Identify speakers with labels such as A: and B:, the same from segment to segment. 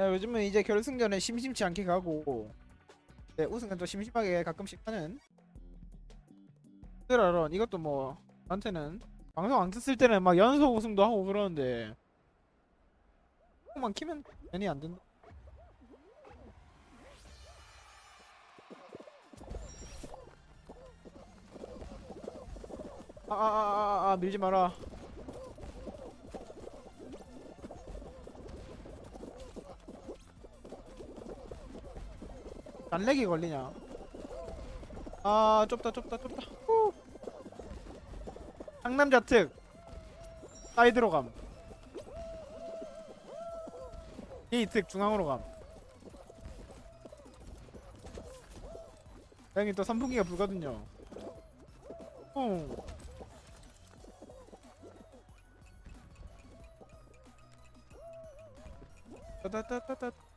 A: 야, 요즘은 이제 결승전에 심심치 않게 가고 네, 우승은 또 심심하게 가끔씩 하는 드라런 이것도 뭐 나한테는 방송 안 켰을 때는 막 연속 우승도 하고 그러는데 만 키면 괜히 안 된다. 아아아아 아, 아, 밀지 마라. 단렉이 걸리냐? 아 좁다 좁다 좁다. 후. 상남자 특 사이드로 감. 이특 중앙으로 감. 다행히 또 선풍기가 불거든요. 어. 따따따따따.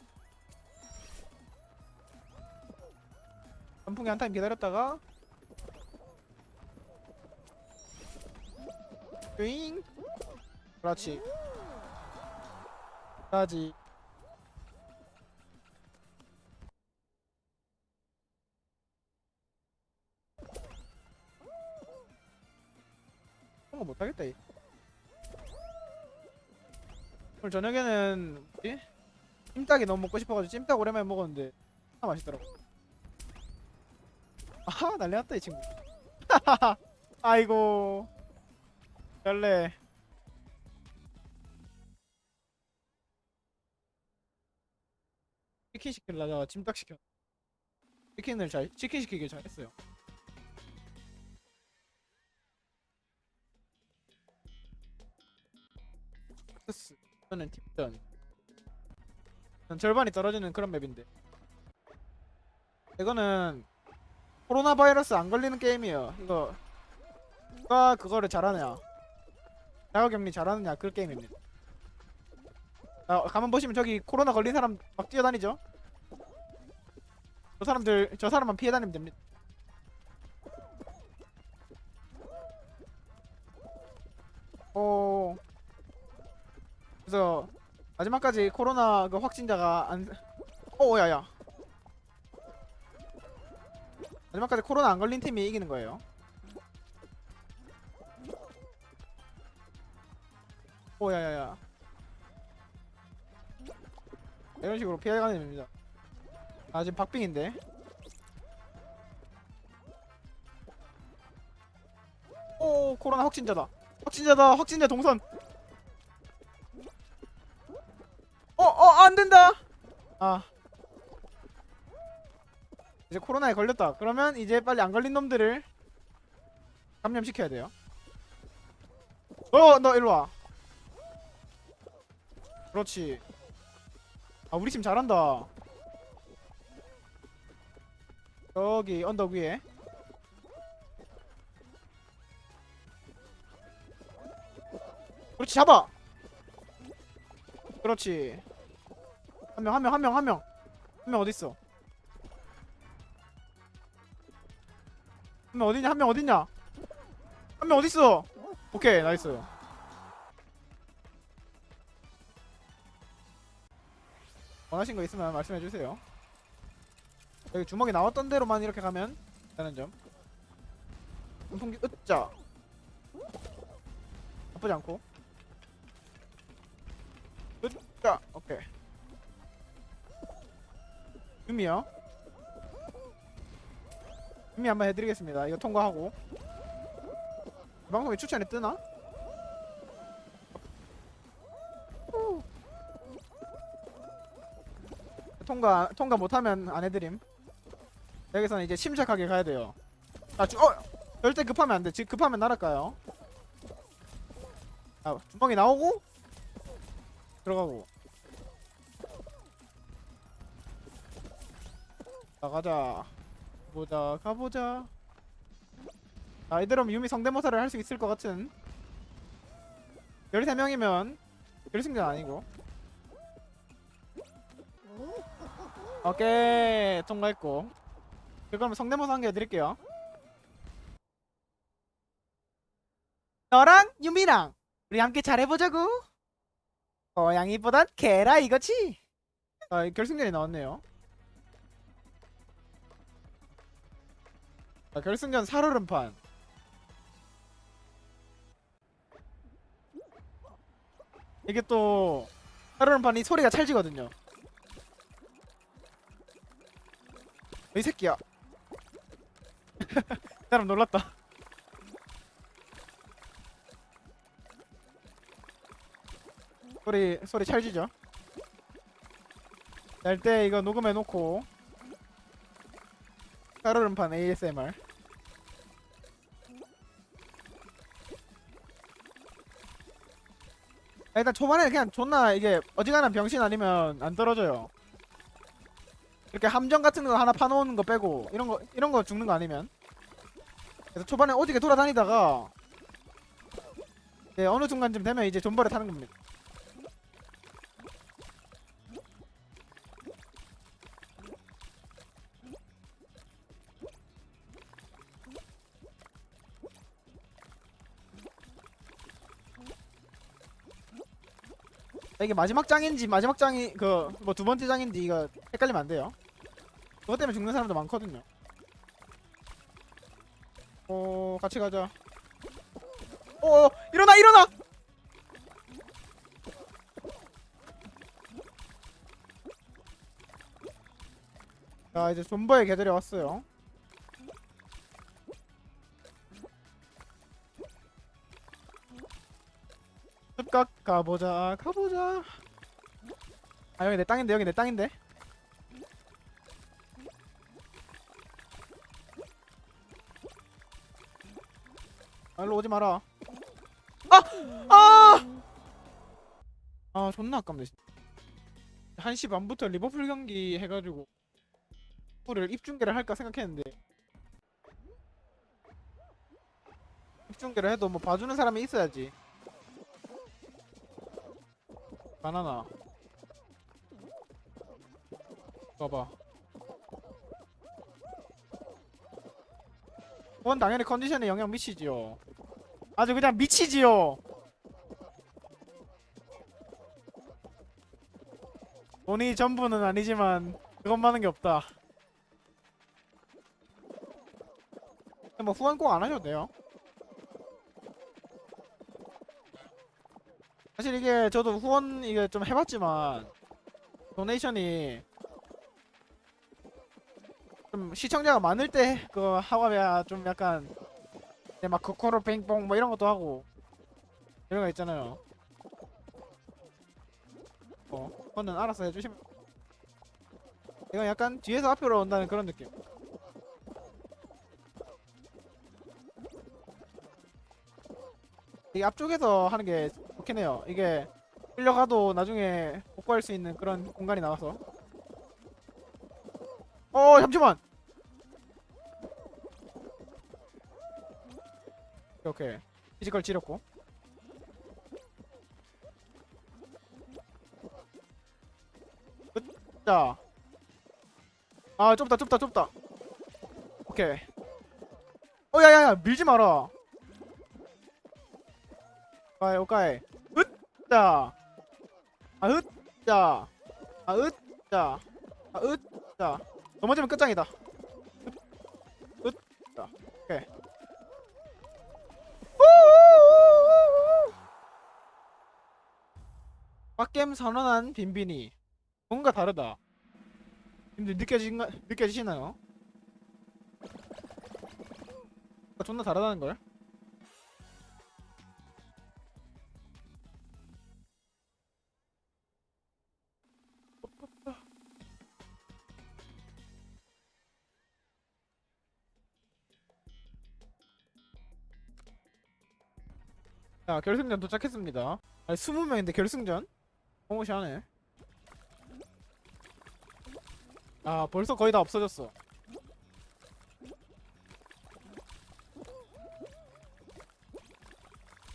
A: 선풍기 한 타임 기다렸다가. 윙. 그렇지. 까지. 그런 거 못하겠다 이. 오늘 저녁에는 뭐지? 찜닭이 너무 먹고 싶어가지고 찜닭 오랜만에 먹었는데 아 맛있더라고 아 난리 났다 이 친구. 아이고. 별래 치킨 시킬라다가 찜닭 시켜. 치킨을 잘 치킨 시키길 잘했어요. 스저는 팀전. 전 절반이 떨어지는 그런 맵인데. 이거는 코로나 바이러스 안 걸리는 게임이에요. 이거 누가 그거를 잘하느냐. 자가 격리 잘하느냐 그 게임입니다. 아, 가만 보시면 저기 코로나 걸린 사람 막 뛰어다니죠? 저 사람들 저 사람만 피해 다니면 됩니다. 오 그래서 마지막까지 코로나 그 확진자가 안 오, 야야. 마지막까지 코로나 안 걸린 팀이 이기는 거예요. 오, 야야야. 이런 식으로 피해가는 됩니다. 아, 지금 박빙인데. 오, 코로나 확진자다. 확진자다. 확진자 동선. 어, 어, 안 된다. 아. 이제 코로나에 걸렸다. 그러면 이제 빨리 안 걸린 놈들을 감염시켜야 돼요. 어, 너 일로 와. 그렇지. 아, 우리 팀 잘한다. 여기 언덕 위에. 그렇지, 잡아. 그렇지. 한 명, 한 명, 한 명, 한 명. 한 명 어디 있어? 한 명 어디냐? 한 명 어디냐? 한 명 어디 있어? 오케이, 나이스. 원하신 거 있으면 말씀해 주세요. 여기 주먹이 나왔던 대로만 이렇게 가면 되는 점. 선풍기 으짜. 나쁘지 않고. 으짜. 오케이. 유미요. 유미 한번 해드리겠습니다. 이거 통과하고. 이 방송에 추천에 뜨나? 후. 통과 통과 못하면 안 해드림. 여기서는 이제 침착하게 가야 돼요. 아, 주, 어, 절대 급하면 안 돼. 지금 급하면 날아가요. 아, 주먹이 나오고 들어가고. 나가자. 보자, 가보자. 아, 이대로면 유미 성대모사를 할 수 있을 것 같은. 13명이면 결승전 아니고. 오케이, 통과했고. 그러면 성대모사 한 개 해드릴게요. 너랑 유미랑 우리 함께 잘해보자고. 고양이보단 개라 이거지. 아, 이 결승전이 나왔네요. 아, 결승전 살얼음판. 이게 또 살얼음판이 소리가 찰지거든요. 이 새끼야. 사람 놀랐다. 소리 소리 찰지죠? 잘때 이거 녹음해 놓고 살얼음판 ASMR 일단 초반에 그냥 존나 이게 어지간한 병신 아니면 안 떨어져요. 이렇게 함정 같은 거 하나 파놓은 거 빼고 이런 거 이런 거 죽는 거 아니면 그래서 초반에 오지게 돌아다니다가 네, 어느 순간쯤 되면 이제 존버를 타는 겁니다. 이게 마지막 장인지 마지막 장이 그 뭐 두 번째 장인지 이거 헷갈리면 안 돼요. 그것 때문에 죽는 사람도 많거든요. 어 같이 가자. 어 일어나 일어나. 자 이제 존버의 개들이 왔어요. 습각 가보자 가보자. 아 여기 내 땅인데 여기 내 땅인데. 아 일로 오지 마라. 아! 아! 아 존나 아깝네 1시 반부터 리버풀 경기 해가지고 리버풀을 입중계를 할까 생각했는데. 입중계를 해도 뭐 봐주는 사람이 있어야지 바나나. 봐봐. 그건 당연히 컨디션에 영향 미치지요. 아주 그냥 미치지요. 돈이 전부는 아니지만 그것만한 게 없다. 근데 뭐 후원 꼭 안 하셔도 돼요 사실 이게 저도 후원 이게 좀 해봤지만 도네이션이 좀 시청자가 많을 때 그거 하와야 좀 약간 막 코코로 빙봉 뭐 이런 것도 하고 이런 거 있잖아요. 어, 그거는 알아서 해주시면 이건 약간 뒤에서 앞으로 온다는 그런 느낌. 이 앞쪽에서 하는 게 좋긴 해요. 이게 끌려가도 나중에 복구할 수 있는 그런 공간이 나와서. 어 잠시만. 오케이, 오케이. 피지컬 지렸고. 자. 아 좁다 좁다 좁다. 오케이. 어 야야야 밀지 마라. 오카이 오카이. 으짜. 아 으짜. 아 으짜. 아 으짜. 넘어지면 끝장이다. 으- 으짜. 오케이. 빡겜 선언한 빈빈이 뭔가 다르다. 근데 느껴진 느껴지시나요? 아, 존나 다르다는 걸? 자 결승전 도착했습니다. 아 20명인데 결승전? 너무시하네. 아 벌써 거의 다 없어졌어.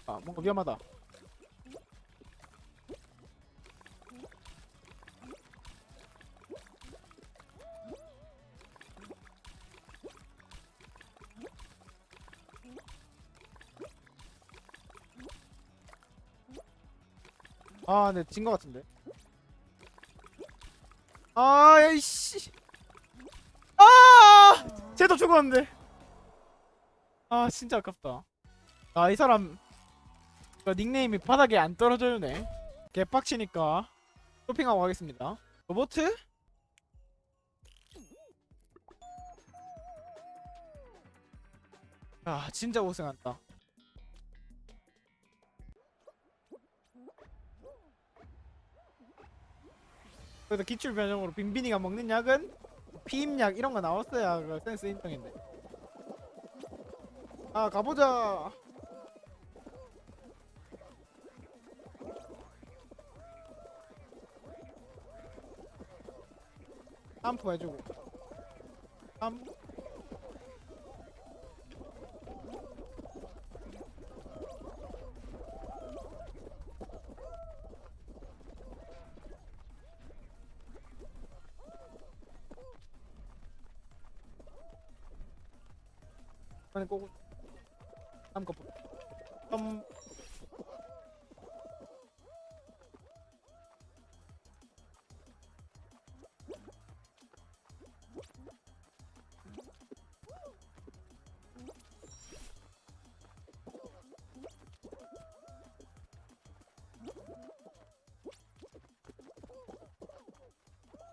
A: 아 뭔가 위험하다. 아, 네, 진 것 같은데. 아, 에이씨. 아! 쟤도 죽었는데. 아, 진짜 아깝다. 아, 이 사람 그 닉네임이 바닥에 안 떨어져요네. 개빡치니까 쇼핑하고 가겠습니다. 로보트? 아, 진짜 고생한다. 그래도 기출 변형으로 빈빈이가 먹는 약은 피임약 이런 거 나왔어야 그 센스 인정인데. 아 가보자. 점프 해주고. 점. 이번에 꼬고. 다음 거 보. 점.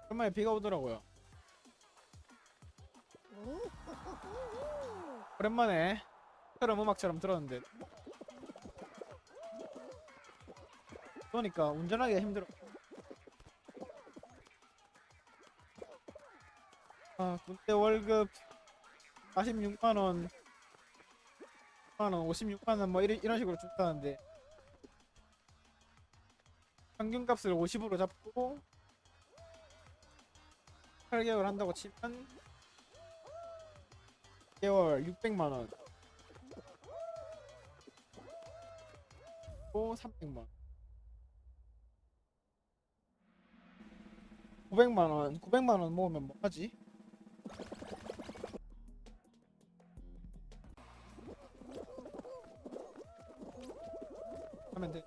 A: 오랜만에 비가 오더라고요. 오랜만에 흐름 음악처럼 들었는데 그러니까 운전하기가 힘들어. 아 군대 월급 46만 원, 6만 원, 56만 원 뭐 이런 이런 식으로 준다는데 평균값을 50으로 잡고 8개월 한다고 치면 개월 600만 원. 또 300만 원. 900만 원. 900만 원 모으면 뭐 하지? 하면 돼.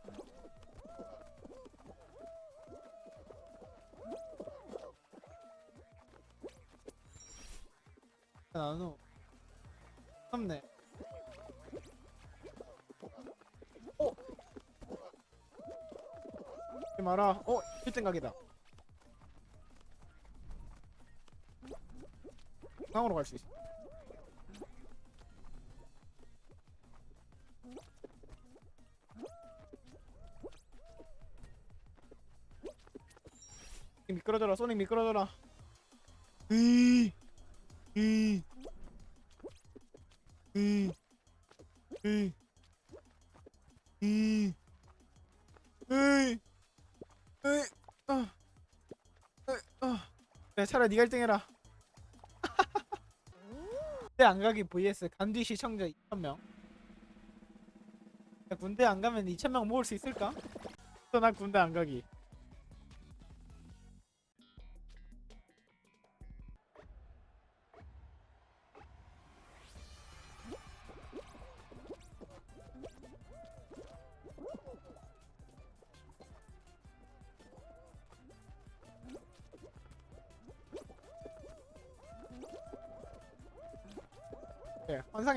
A: 나노. 없네. 어? 하지 마라. 어, 1등 각이다. 상으로 갈 수 있어. 미끄러져라, 소닉 미끄러져라. 으이, 으이. 으이, 으이, 으이, 으이, 으이, 아, 으이, 아. 야, 차라리 네가 1등 해라. 군대 안 가기 vs 간뒤 시청자 2,000명. 야, 군대 안 가면 2,000명 모을 수 있을까? 또난 군대 안 가기.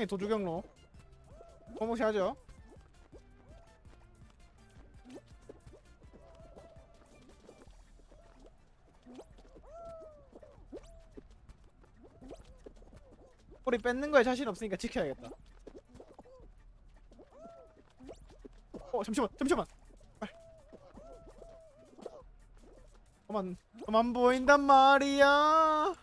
A: 네, 환상의 도주 경로. 어머시 하죠. 꼬리 뺏는 거에 자신 없으니까 지켜야겠다. 어 잠시만 잠시만. 빨리. 그만 그만 보인단 말이야.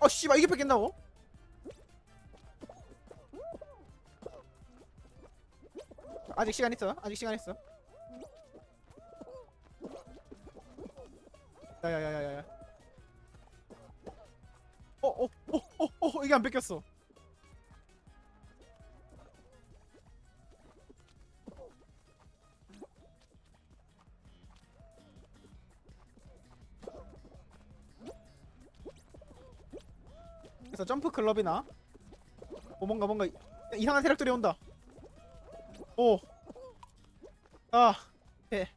A: 어 씨발 이게 뺏긴다고? 아직 시간 있어. 아직 시간 있어. 야야야야야. 어어어어어 어, 어, 어, 이게 안 뺏겼어. 점프 클럽이나 어 뭔가 뭔가 이상한 세력들이 온다. 오. 아, 예.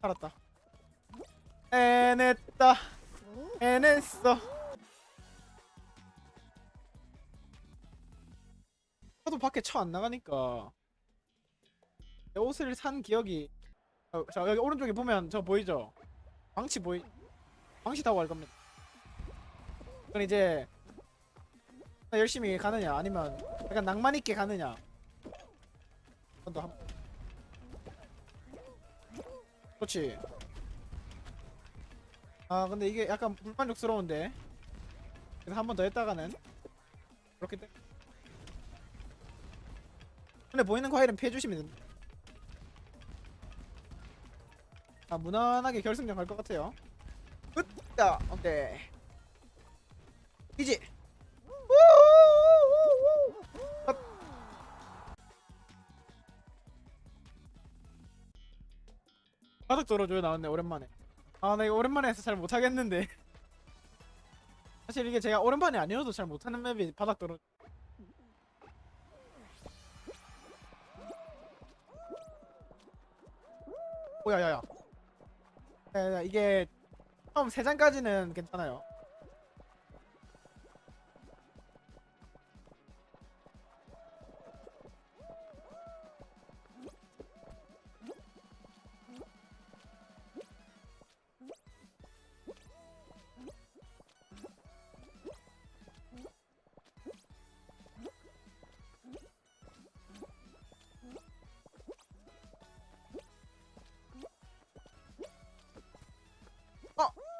A: 살았다. 해냈다. 해냈어. 저도 밖에 쳐 안 나가니까 내 옷을 산 기억이. 어, 자 여기 오른쪽에 보면 저 보이죠? 망치 보이. 망치 타고 갈 겁니다. 그건 이제 열심히 가느냐 아니면 약간 낭만 있게 가느냐. 한번더 한. 그렇지. 아 근데 이게 약간 불만족스러운데. 그래서 한 번 더 했다가는 그렇게 돼. 근데 보이는 과일은 피해 주시면 됩니다. 아 무난하게 결승전 갈 것 같아요. 으따 오케이. 이지. 바닥 떨어줘요 나왔네 오랜만에. 아나 이거 오랜만에 해서 잘 못하겠는데. 사실 이게 제가 오랜만이 아니어도 잘 못하는 맵이 바닥 떨어. 오야야야. 야야 이게 처음 세 장까지는 괜찮아요.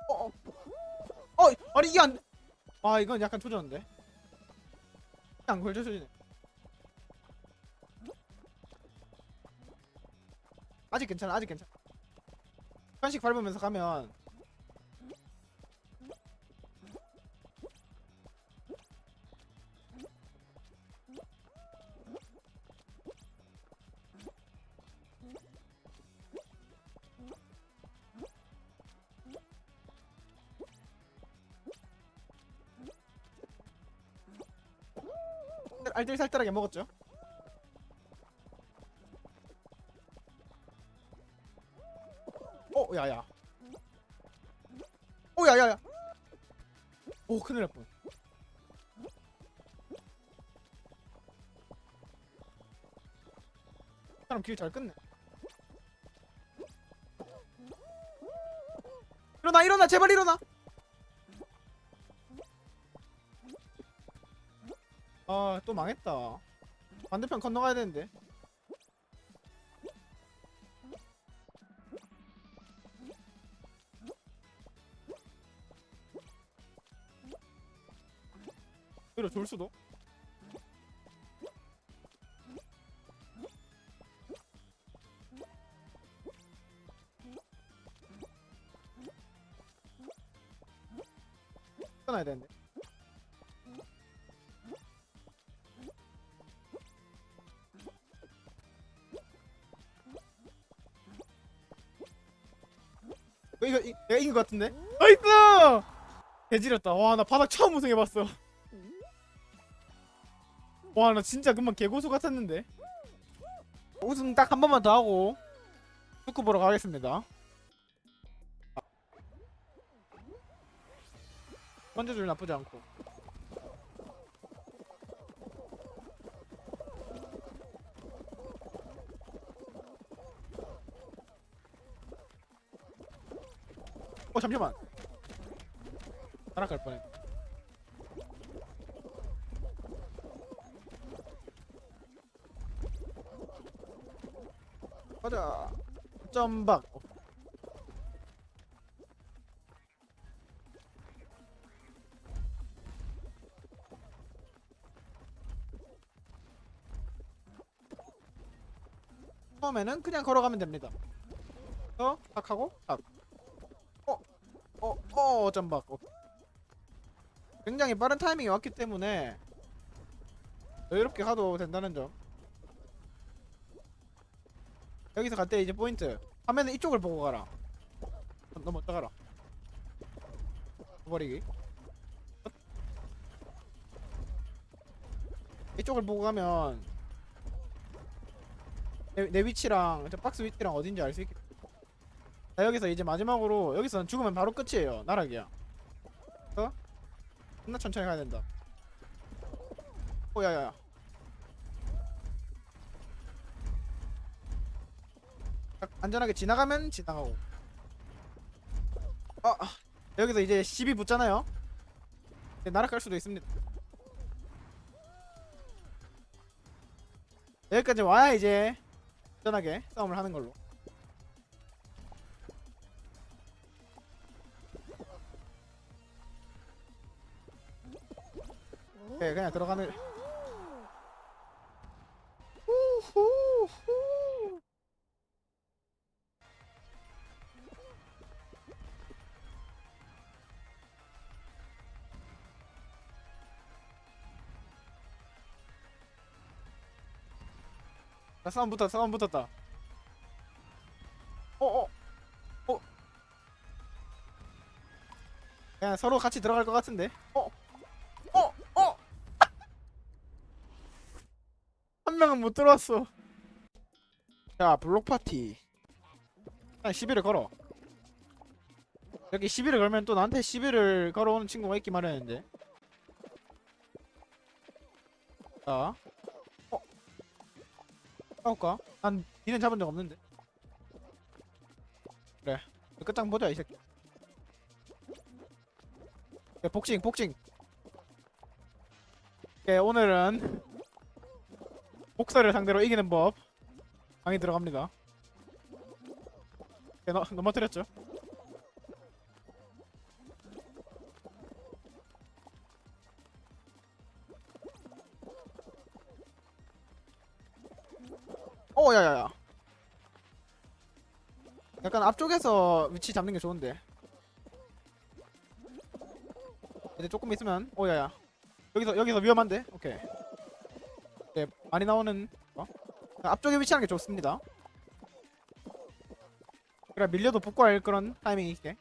A: 어, 어, 어, 아니 이게 안, 아 이건 약간 조졌는데. 안 걸쳐주네. 아직 괜찮아, 아직 괜찮아. 한씩 밟으면서 가면 알뜰살뜰하게 먹었죠. 어, 야야. 오, 야야야. 오, 큰일 날 뻔. 사람 길잘 끊네. 일어나, 일어나, 제발 일어나. 아, 또 망했다. 반대편 건너가야 되는데. 오히려 좋을 수도. 끊어야 되는데. 내가 이긴 것 같은데? 나이스! 개지렸다. 와 나 바닥 처음 우승해봤어. 와 나 진짜 금방 개고수 같았는데. 우승 딱 한 번만 더 하고 축구 보러 가겠습니다. 먼저 줄 나쁘지 않고. 어 잠시만. 날아갈 뻔했. 가자. 점박. 어. 처음에는 그냥 걸어가면 됩니다. 어, 딱 하고 딱. 어. 어. 굉장히 빠른 타이밍이 왔기 때문에 여유롭게 가도 된다는 점. 여기서 갈 때 이제 포인트. 화면은 이쪽을 보고 가라. 어, 너무 떠가라. 버리기. 이쪽을 보고 가면 내, 내 위치랑 저 박스 위치랑 어딘지 알 수 있게 자 여기서 이제 마지막으로 여기서는 죽으면 바로 끝이에요. 나락이야. 어? 존나 천천히 가야 된다. 오 야야야. 딱 안전하게 지나가면 지나가고. 아 아. 여기서 이제 10이 붙잖아요. 날아갈 수도 있습니다. 여기까지 와야 이제 안전하게 싸움을 하는 걸로 네 그냥 들어가는 후후후 나 싸움 붙었다 싸움 붙었다. 어어 어. 그냥 서로 같이 들어갈 것 같은데? 어 어, 어! 한 명은 못 들어왔어. 자, 블록 파티. 한 시비를 걸어. 여기 시비를 걸면 또 나한테 시비를 걸어오는 친구가 있기 마련인데. 자, 어? 싸울까? 난 니는 잡은 적 없는데. 그래, 끝장 보자 이 새끼. 야, 복싱, 복싱. 예, 오늘은 복서를 상대로 이기는 법 강의 들어갑니다. 예, 너, 넘어뜨렸죠? 오, 야야야. 약간 앞쪽에서 위치 잡는 게 좋은데. 이제 조금 있으면, 오, 야야. 여기서 여기서 위험한데? 오케이. 네 많이 나오는 어? 앞쪽에 위치하는 게 좋습니다. 그래 밀려도 복구할 그런 타이밍이 있게.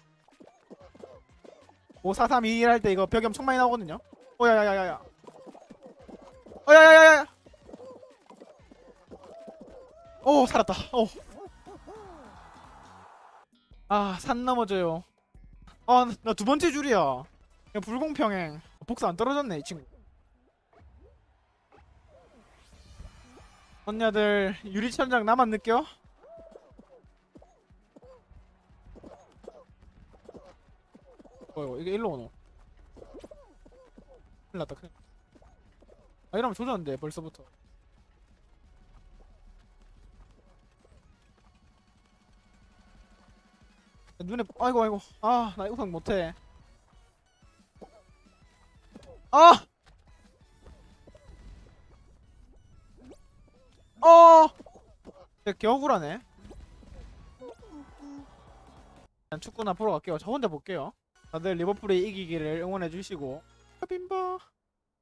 A: 5 4 3 2 1 할 때 이거 벽이 엄청 많이 나오거든요. 오야야야야야. 오야야야야. 오 살았다. 오. 아산 넘어져요. 아나 두 번째 줄이야. 야, 불공평행. 복수 안 떨어졌네 이 친구. 언니들 유리천장 나만 느껴? 어이구 이게 일로 오노 큰일 났다 큰일. 아 이러면 조졌는데 벌써부터 눈에 아이고 아이고 아나 이거 못해 아! 어! 야, 겨울하네. 난 축구나 보러 갈게요. 저 혼자 볼게요. 다들 리버풀이 이기기를 응원해 주시고. 빈바.